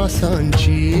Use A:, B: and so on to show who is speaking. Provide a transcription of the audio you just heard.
A: ही श्वासांची